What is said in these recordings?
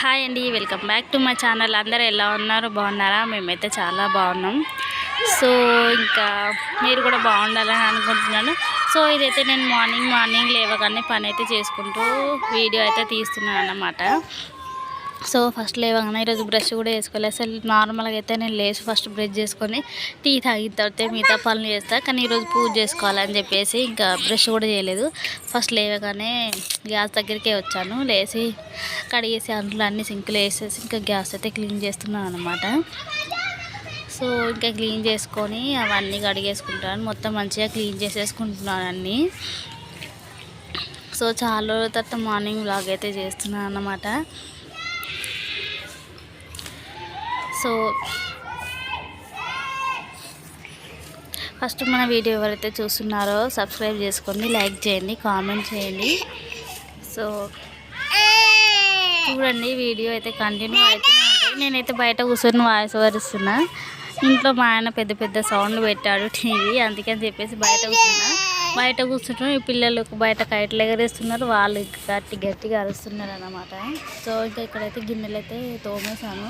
Hi అండి welcome back to my channel. అందరూ ఎలా ఉన్నారు? బాగున్నారా? మేమైతే చాలా బాగున్నాం. సో ఇంకా మీరు కూడా బాగుండాలని అనుకుంటున్నాను. సో ఇదైతే నేను మార్నింగ్ మార్నింగ్ లేవగానే పని అయితే చేసుకుంటూ వీడియో అయితే తీస్తున్నాను అన్నమాట సో ఫస్ట్ లేవగానే ఈరోజు బ్రష్ కూడా వేసుకోలేదు. అసలు నార్మల్గా అయితే నేను లేచి ఫస్ట్ బ్రష్ చేసుకొని టీ తాగిన తర్వాత మిగతా పనులు చేస్తాను కానీ ఈరోజు పూజ చేసుకోవాలని చెప్పేసి ఇంకా బ్రష్ కూడా చేయలేదు. ఫస్ట్ లేవగానే గ్యాస్ దగ్గరికే వచ్చాను. లేచి కడిగేసి అంట్లు అన్ని సింకులు వేసేసి ఇంకా గ్యాస్ అయితే క్లీన్ చేస్తున్నాను అనమాట సో ఇంకా క్లీన్ చేసుకొని అవన్నీ కడిగేసుకుంటాను. మొత్తం మంచిగా క్లీన్ చేసేసుకుంటున్నాను అన్నీ. సో చాలా రోజుల తర్వాత మార్నింగ్ బ్లాగ్ అయితే చేస్తున్నాను అన్నమాట. సో ఫస్ట్ మన వీడియో ఎవరైతే చూస్తున్నారో సబ్స్క్రైబ్ చేసుకోండి లైక్ చేయండి కామెంట్ చేయండి. సో చూడండి వీడియో అయితే కంటిన్యూ అయితేనే ఉంటుంది. నేనైతే బయట కూర్చొని వాయిస్ వరుస్తున్నా ఇంట్లో మా ఆయన పెద్ద పెద్ద సౌండ్లు పెట్టాడు టీవీ అందుకని చెప్పేసి బయట కూర్చున్నా. బయట కూర్చుంటాం. ఈ పిల్లలు బయట కైట్లు ఎగరేస్తున్నారు. వాళ్ళు గట్టి గట్టిగా అరుస్తున్నారు అన్నమాట. సో ఇంకా ఇక్కడైతే గిన్నెలు అయితే తోమేశాను.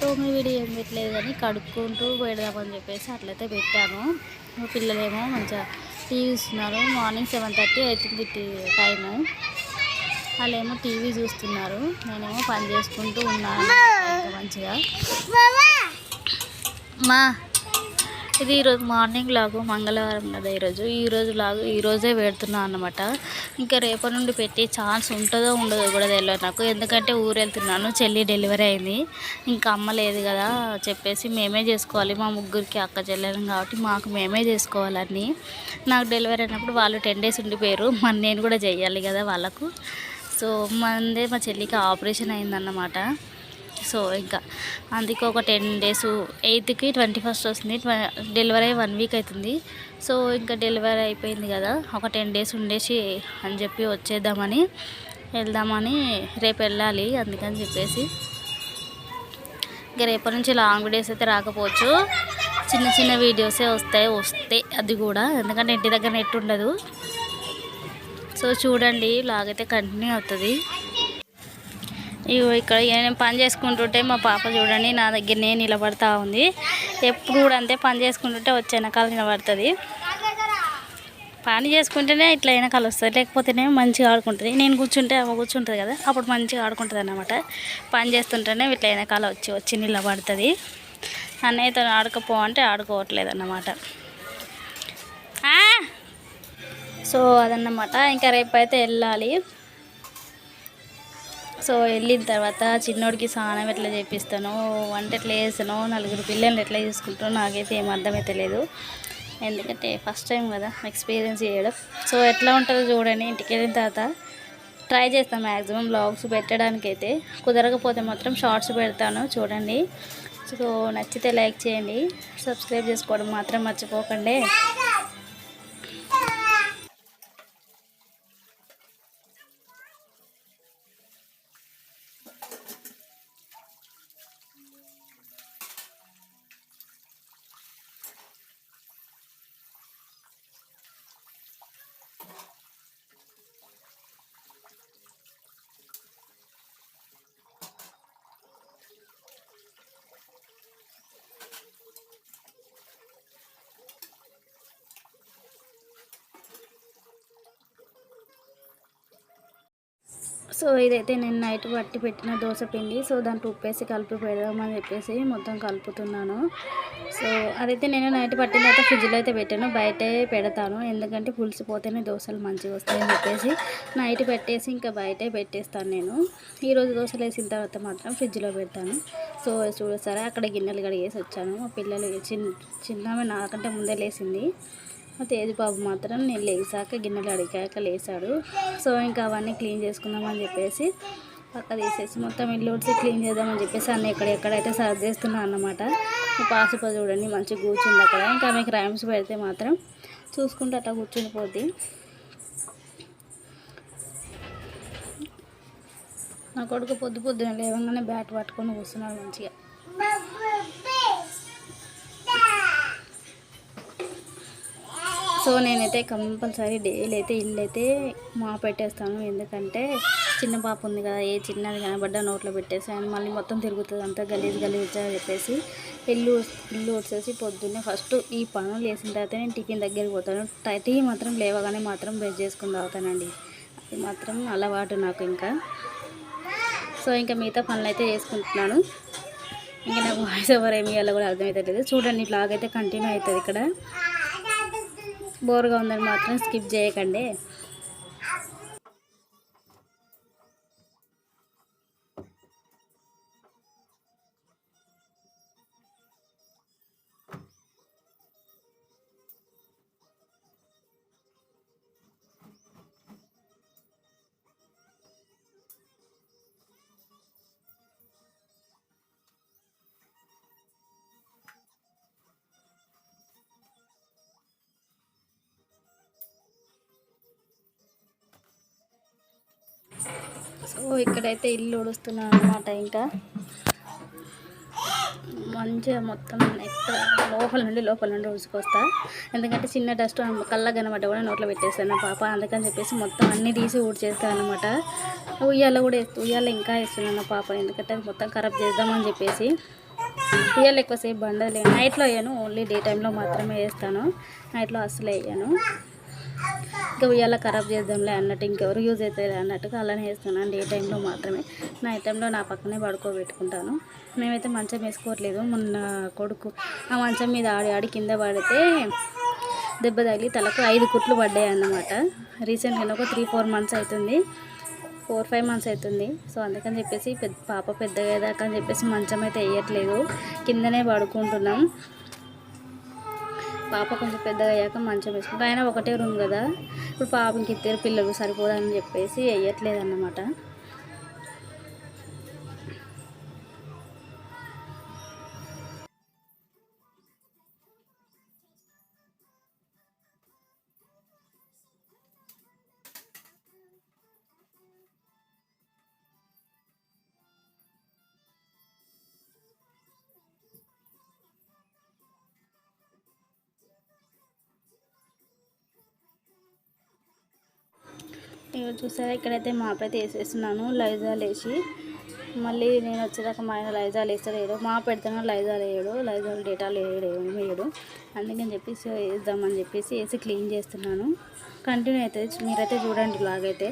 తోమే వీడియో ఏం పెట్టలేదు కానీ కడుక్కుంటూ పెడదామని చెప్పేసి అట్లయితే పెట్టాను. పిల్లలేమో మంచిగా టీవీ చూస్తున్నారు. మార్నింగ్ సెవెన్ థర్టీ అవుతుంది టైము. వాళ్ళేమో టీవీ చూస్తున్నారు. నేనేమో పని చేసుకుంటూ ఉన్నాను. మంచిగా. మా ఇది ఈరోజు మార్నింగ్ లాగు మంగళవారం కదా ఈరోజు. ఈరోజు లాగు ఈరోజే పెడుతున్నాను అనమాట ఇంకా రేపటి నుండి పెట్టే ఛాన్స్ ఉంటుందో ఉండదో కూడా తెలియదు నాకు. ఎందుకంటే ఊరు వెళ్తున్నాను చెల్లి డెలివరీ అయింది. ఇంకా అమ్మ లేదు కదా చెప్పేసి మేమే చేసుకోవాలి. మా ముగ్గురికి అక్క చెల్లెలం కాబట్టి మాకు మేమే చేసుకోవాలని నాకు డెలివరీ అయినప్పుడు వాళ్ళు టెన్ డేస్ ఉండిపోయారు. మరి నేను కూడా చేయాలి కదా వాళ్ళకు. సో మందే మా చెల్లికి ఆపరేషన్ అయిందన్నమాట. సో ఇంకా అందుకే ఒక టెన్ డేస్ ఎయిత్కి ట్వంటీ ఫస్ట్ వస్తుంది. డెలివరీ అయ్యి వన్ వీక్ అవుతుంది. సో ఇంకా డెలివరీ అయిపోయింది కదా ఒక టెన్ డేస్ ఉండేసి అని చెప్పి వచ్చేద్దామని వెళ్దామని రేపు వెళ్ళాలి అందుకని చెప్పేసి. ఇంకా రేపటి నుంచి లాంగ్ డేస్ అయితే రాకపోవచ్చు. చిన్న చిన్న వీడియోసే వస్తాయి వస్తాయి అది కూడా. ఎందుకంటే ఇంటి దగ్గర నెట్ ఉండదు. సో చూడండి లాగైతే కంటిన్యూ అవుతుంది. ఇగో ఇక్కడ నేను పని చేసుకుంటుంటే మా పాప చూడండి నా దగ్గరనే నిలబడతా ఉంది. ఎప్పుడు కూడా అంతే పని చేసుకుంటుంటే వచ్చే వెనకాల నిలబడుతుంది. పని చేసుకుంటేనే ఇట్లా వెనకాల వస్తుంది లేకపోతేనే మంచిగా ఆడుకుంటుంది. నేను కూర్చుంటే అమ్మ కూర్చుంటుంది కదా అప్పుడు మంచిగా ఆడుకుంటుంది అన్నమాట. పని చేస్తుంటేనే ఇట్లా వెనకాల వచ్చి వచ్చి నిలబడుతుంది. అన్నయ్యతో ఆడుకోపో అంటే ఆడుకోవట్లేదు అన్నమాట. సో అదన్నమాట. ఇంకా రేపు అయితే వెళ్ళాలి. సో వెళ్ళిన తర్వాత చిన్నోడికి స్నానం ఎట్లా చేపిస్తాను వంట ఎట్లా చేస్తానో నలుగురు పిల్లల్ని ఎట్లా చూసుకుంటానో నాకైతే ఏం అర్థమైతే లేదు. ఎందుకంటే ఫస్ట్ టైం కదా ఎక్స్పీరియన్స్ చేయడం. సో ఎట్లా ఉంటుందో చూడండి ఇంటికి వెళ్ళిన తర్వాత ట్రై చేస్తాను మ్యాక్సిమం బ్లాగ్స్ పెట్టడానికి అయితే కుదరకపోతే మాత్రం షార్ట్స్ పెడతాను చూడండి. సో నచ్చితే లైక్ చేయండి. సబ్స్క్రైబ్ చేసుకోవడం మాత్రం మర్చిపోకండి. సో ఇదైతే నేను నైట్ పట్టి పెట్టిన దోశ పిండి సో దాంట్లో ఉప్పేసి కలిపి పెడదామని చెప్పేసి మొత్తం కలుపుతున్నాను. సో అదైతే నేను నైట్ పట్టిన తర్వాత ఫ్రిడ్జ్లో అయితే పెట్టాను బయటే పెడతాను. ఎందుకంటే పులిసిపోతేనే దోశలు మంచిగా వస్తాయని చెప్పేసి నైట్ పెట్టేసి ఇంకా బయటే పెట్టేస్తాను నేను. ఈరోజు దోశలు వేసిన తర్వాత మాత్రం ఫ్రిడ్జ్లో పెడతాను. సో చూడసారా అక్కడ గిన్నెలు కడిగేసి వచ్చాను. మా పిల్లలు చిన్న చిన్నవి నాకంటే ముందే లేసింది తేజబాబు మాత్రం నేను లేసాక గిన్నెలు అడిగాక లేచాడు. సో ఇంకా అవన్నీ క్లీన్ చేసుకుందామని చెప్పేసి పక్క తీసేసి మొత్తం ఇల్లు ఉడిసి క్లీన్ చేద్దామని చెప్పేసి అన్నీ ఎక్కడెక్కడైతే సర్దేస్తున్నాను అన్నమాట. పాసిప చూడండి మంచిగా కూర్చుంది అక్కడ. ఇంకా మీకు రైమ్స్ పెడితే మాత్రం చూసుకుంటే అట్లా కూర్చుండిపోద్ది నా కొడుకు పొద్దు పొద్దున లేవగానే బ్యాట్ పట్టుకొని కూర్చున్నాడు మంచిగా. సో నేనైతే కంపల్సరీ డైలీ అయితే ఇల్లు అయితే మా పెట్టేస్తాను. ఎందుకంటే చిన్న పాప ఉంది కదా ఏ చిన్నది కనబడ్డా నోట్లో పెట్టేసాను మళ్ళీ మొత్తం తిరుగుతుంది అంతా గలీజ్ గలీజ్ అని చెప్పేసి ఇల్లు ఇల్లు వచ్చేసి పొద్దున్నే ఫస్ట్ ఈ పనులు చేసిన తర్వాత నేను టిఫిన్ దగ్గరికి పోతాను. టీ మాత్రం లేవగానే మాత్రం బ్రష్ చేసుకుని తాగుతానండి. అది మాత్రం అలవాటు నాకు ఇంకా. సో ఇంకా మిగతా పనులు అయితే చేసుకుంటున్నాను. ఇంకా నాకు వాయిస్ ఓవర్ ఏమి ఇవ్వాలో కూడా అర్థమవుతలేదు చూడండి బ్లాగ్ అయితే కంటిన్యూ అవుతుంది ఇక్కడ. బోర్గా ఉందని మాత్రం స్కిప్ చేయకండి. సో ఇక్కడైతే ఇల్లు ఉడుస్తున్నాను అనమాట ఇంకా. మంచిగా మొత్తం ఎక్కడ లోపల నుండి లోపల నుండి ఉడుచుకొస్తా ఎందుకంటే చిన్న డస్ట్ కళ్ళ కనబడ్డ కూడా నోట్లో పెట్టేస్తాను నా పాప. అందుకని చెప్పేసి మొత్తం అన్ని తీసి ఊడ్చేస్తాను అనమాట ఉయ్యాల కూడా వేస్తూ ఉయ్యాల ఇంకా వేస్తున్నాను పాప. ఎందుకంటే అది మొత్తం ఖరాబ్ చేద్దామని చెప్పేసి. ఉయ్యాల ఎక్కువసేపు బండలు నైట్లో వేయను. ఓన్లీ డే టైంలో మాత్రమే వేస్తాను. నైట్లో అస్సలు వేయను. ఇంకా ఉయ్యాల ఖరాబ్ చేద్దాంలే అన్నట్టు ఇంకెవరు యూజ్ అవుతుంది అన్నట్టుగా అలానే వేస్తున్నాను డే టైంలో మాత్రమే. నైట్ టైంలో నా పక్కనే పడుకోబెట్టుకుంటాను. మేమైతే మంచం వేసుకోవట్లేదు. మొన్న కొడుకు ఆ మంచం మీద ఆడి ఆడి కింద పడితే దెబ్బ తగిలి తలకు ఐదు కుట్లు పడ్డాయి అన్నమాట. రీసెంట్గా ఒక త్రీ ఫోర్ మంత్స్ అవుతుంది. ఫోర్ ఫైవ్ మంత్స్ అవుతుంది. సో అందుకని చెప్పేసి పెద్ద పాప పెద్దగా అయ్యేదాకా అని చెప్పేసి మంచం అయితే వేయట్లేదు. కిందనే పడుకుంటున్నాం. పాప కొంచెం పెద్దగా అయ్యాక మంచం వేసుకుంటాం అయినా ఒకటే రూమ్ కదా. ఇప్పుడు పాపకి ఇద్దరు పిల్లలు సరిపోదని చెప్పేసి వేయట్లేదు అన్నమాట ఇవి చూసారా ఇక్కడైతే మాప్ అయితే వేసేస్తున్నాను లైజాల్ వేసి మళ్ళీ నేను వచ్చేదాకా మా ఆయన లైజాల్ వేస్తాడు మా పెడతాను లైజాల్ వేయడు లైజాల్ డేటాలు వేయడు వేయడు అందుకని చెప్పేసి వేద్దామని చెప్పేసి వేసి క్లీన్ చేస్తున్నాను. కంటిన్యూ అవుతుంది మీరైతే చూడండి లాగైతే.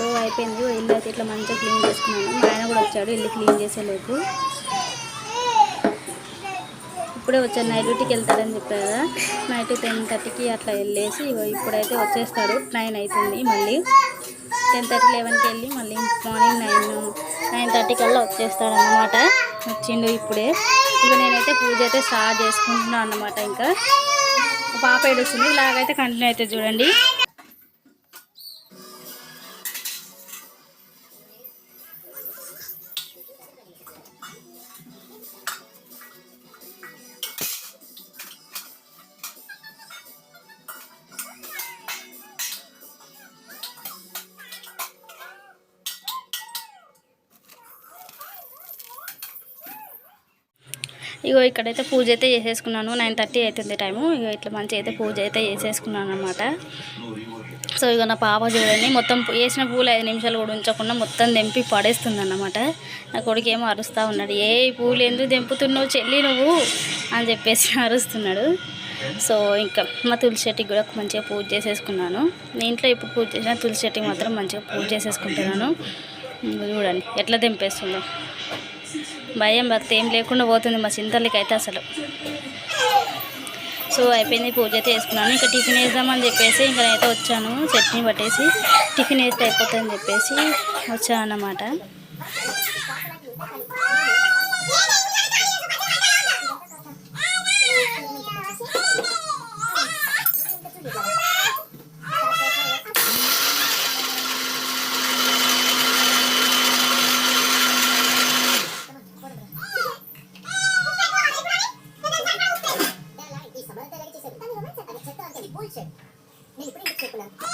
సో అయిపోయింది. ఇల్లు అయితే ఇట్లా మంచిగా క్లీన్ చేసుకున్నాను. మా ఆయన కూడా వచ్చాడు ఇల్లు క్లీన్ చేసేలోపు. ఇప్పుడే వచ్చాను నైట్ డ్యూటీకి వెళ్తాడని చెప్పారు కదా. నైట్ టెన్ థర్టీకి అట్లా వెళ్ళేసి ఇగో ఇప్పుడైతే వచ్చేస్తాడు. నైన్ అవుతుంది మళ్ళీ. టెన్ థర్టీ లెవెన్కి వెళ్ళి మళ్ళీ మార్నింగ్ నైన్ నైన్ థర్టీ కల్లా వచ్చేస్తాడు అన్నమాట వచ్చిండు ఇప్పుడే. ఇక నేనైతే పూజ అయితే స్టార్ట్ చేసుకుంటున్నాను అన్నమాట ఇంకా. పాప ఏడుస్తుంది. ఇలాగైతే కంటిన్యూ అయితే చూడండి. ఇగో ఇక్కడైతే పూజ అయితే చేసేసుకున్నాను. నైన్ థర్టీ అవుతుంది టైము. ఇక ఇట్లా మంచిగా అయితే పూజ అయితే చేసేసుకున్నాను అనమాట సో ఇక నా పాప చూడండి మొత్తం వేసిన పూలు ఐదు నిమిషాలు కూడా ఉంచకుండా మొత్తం తెంపి పడేస్తుంది అన్నమాట. నా కొడుకు ఏమో అరుస్తూ ఉన్నాడు. ఏ పూలు ఎందుకు తెంపుతున్నావు చెల్లి నువ్వు? అని చెప్పేసి అరుస్తున్నాడు. సో ఇంకా మా తులసి చెట్టుకి కూడా మంచిగా పూజ చేసేసుకున్నాను. నేను ఇంట్లో ఇప్పుడు పూజ చేసిన తులసి చెట్టుకి మాత్రం మంచిగా పూజ చేసేసుకుంటున్నాను. చూడండి ఎట్లా తెంపేస్తుందో. భయం భక్తి ఏం లేకుండా పోతుంది మా చింతలకి అయితే అసలు. సో అయిపోయింది పూజ అయితే వేసుకున్నాను ఇంకా టిఫిన్ వేద్దామని చెప్పేసి ఇంకా నేనైతే వచ్చాను. చట్నీ పట్టేసి టిఫిన్ వేస్తే అయిపోతుందని చెప్పేసి వచ్చాను అన్నమాట నాకు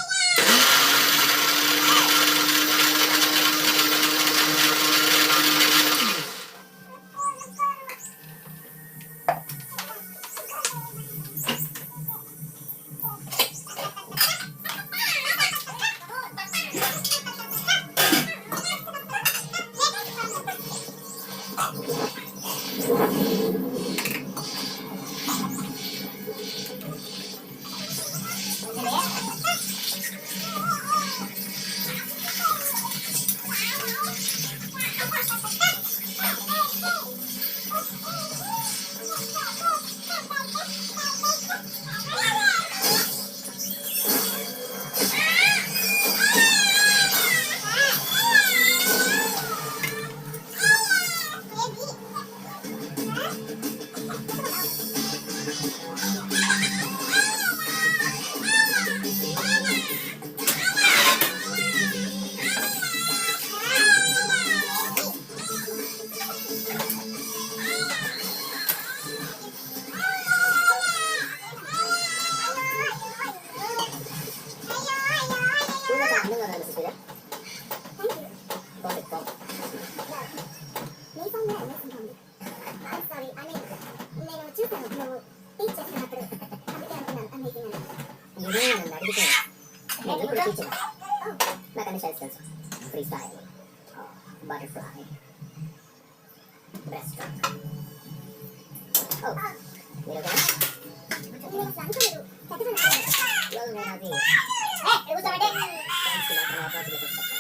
free time. Oh, butterfly. Breast stroke. Oh, meron ka na? Well, marami. Eh, ano gusto ka din? Saan sila kumapa sila sa sakit?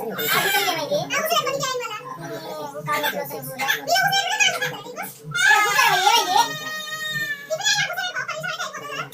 Saan mo gusto? Ako sa'yo, Mikey? Ako sa'yo, pagkikain mo na. Ang kamot ko sa'yo muna. Hindi ako sa'yo, Mikey! Ako sa'yo, Mikey? Di ba na ako sa'yo? Ako sa'yo,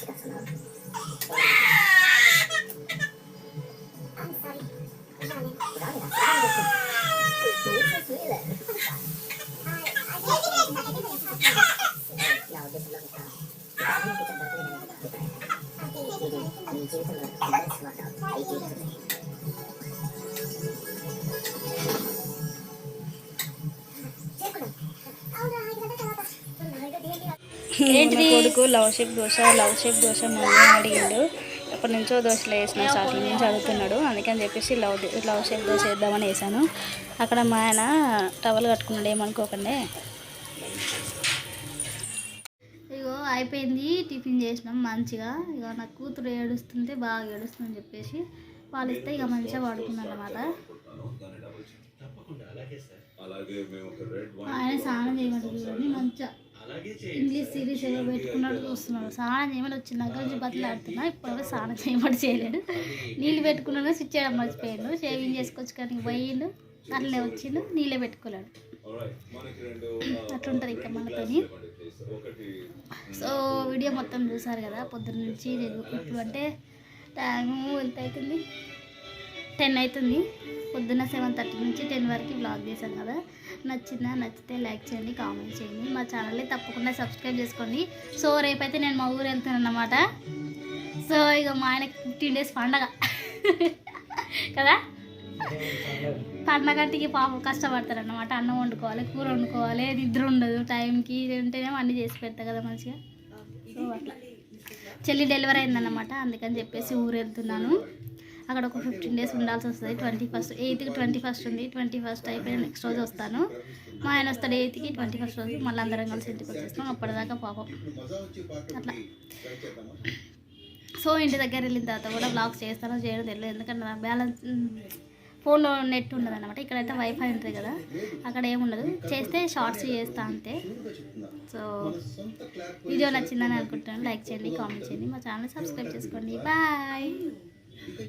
కొడుకు love shape dosa love shape dosa మళ్ళీ అడిగిండు? ఎప్పటి నుంచో దోశలు వేసిన starting నుంచి అడుగుతున్నాడు అందుకని చెప్పేసి లవ్ లవ్ షేప్ దోశ వేద్దామని వేసాను. అక్కడ మా ఆయన టవల్ కట్టుకున్నాడు ఏమనుకోకండి. ఇగో అయిపోయింది టిఫిన్ చేసినాం మంచిగా. ఇక నా కూతురు ఏడుస్తుంటే బాగా ఏడుస్తుందని చెప్పేసి వాళ్ళు ఇస్తే ఇక మంచిగా పడుకున్నాను అనమాట ఆయన స్నానం చేయమంటే చూడండి మంచిగా. ఇంగ్లీష్ సిరీస్ ఏదో పెట్టుకున్నాడు చూస్తున్నాడు స్నానం చేయమని వచ్చిన దగ్గర నుంచి బతిలాడుతున్నా ఇప్పుడు స్నానం చేయమని చేయలేడు నీళ్ళు పెట్టుకున్నాడు స్విచ్ చేయడం మర్చిపోయాడు షేవింగ్ చేసుకొచ్చు కానీ పోయిండు. అట్లే వచ్చిండు నీళ్ళే పెట్టుకోలేడు అట్లుంటుంది ఇంకా మనతోని. సో వీడియో మొత్తం చూసారు కదా పొద్దున్న నుంచి ఇప్పుడు అంటే టైము ఎంత అవుతుంది టెన్ అవుతుంది. పొద్దున్న సెవెన్ థర్టీ నుంచి టెన్ వరకు బ్లాగ్ చేశాను కదా. నచ్చిందా? నచ్చితే లైక్ చేయండి కామెంట్ చేయండి. మా ఛానల్ని తప్పకుండా సబ్స్క్రైబ్ చేసుకోండి. సో రేపైతే నేను మా ఊరు వెళ్తాను అన్నమాట సో ఇక మా ఆయనకి ఫిఫ్టీన్ డేస్ పండగ. కదా? పండగ అంటే పాపం కష్టపడతారు అన్నమాట అన్నం వండుకోవాలి కూర వండుకోవాలి నిద్ర ఉండదు. టైంకి ఇది ఉంటేనేమో అన్నీ చేసి పెడతా కదా మంచిగా. సో అట్లా. చెల్లి డెలివరీ అయిందన్నమాట. అందుకని చెప్పేసి ఊరు వెళ్తున్నాను. అక్కడ ఒక ఫిఫ్టీన్ డేస్ ఉండాల్సి వస్తుంది. ట్వంటీ ఫస్ట్ ఎయిత్కి ట్వంటీ ఫస్ట్ ఉంది. ట్వంటీ ఫస్ట్ అయిపోయిన నెక్స్ట్ రోజు వస్తాను. మా ఆయన వస్తాడు ఎయిత్కి ట్వంటీ ఫస్ట్ రోజు మళ్ళీ అందరం కలిసి ఇంటికి వచ్చేస్తాం. అప్పటిదాకా పాపం. అట్లా. సో ఇంటి దగ్గర వెళ్ళిన తర్వాత కూడా బ్లాగ్స్ చేస్తానో చేయడం తెలియదు. ఎందుకంటే నా బ్యాలెన్స్ ఫోన్లో నెట్ ఉండదు అనమాట ఇక్కడైతే వైఫై ఉంటుంది కదా. అక్కడ ఏముండదు చేస్తే షార్ట్స్ చేస్తా అంతే. సో వీడియో నచ్చిందని అనుకుంటున్నాను. లైక్ చేయండి కామెంట్ చేయండి. మా ఛానల్ సబ్స్క్రైబ్ చేసుకోండి. బాయ్.